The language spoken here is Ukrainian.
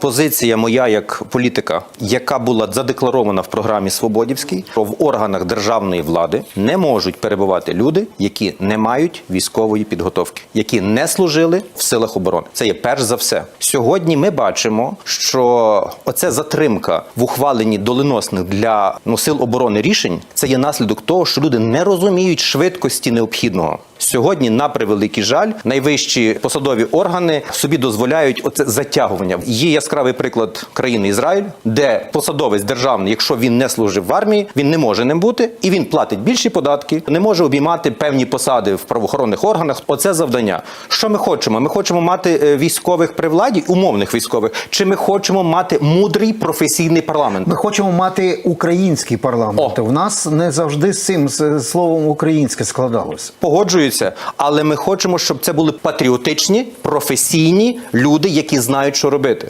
Позиція моя як політика, яка була задекларована в програмі Свободівській, що в органах державної влади не можуть перебувати люди, які не мають військової підготовки, які не служили в силах оборони. Це є перш за все. Сьогодні ми бачимо, що оця затримка в ухваленні доленосних для ну, сил оборони рішень це є наслідок того, що люди не розуміють швидкості необхідного. Сьогодні, на превеликий жаль, найвищі посадові органи собі дозволяють оце затягування. Є яскравий приклад країни Ізраїль, де посадовець державний, якщо він не служив в армії, він не може ним бути, і він платить більші податки, не може обіймати певні посади в правоохоронних органах. Оце завдання. Що ми хочемо? Ми хочемо мати е, військових при владі, умовних військових, чи ми хочемо мати мудрий професійний парламент? Ми хочемо мати український парламент. О. В нас не завжди з цим словом українське складалося. Погоджуються, але ми хочемо, щоб це були патріотичні, професійні люди, які знають, що робити.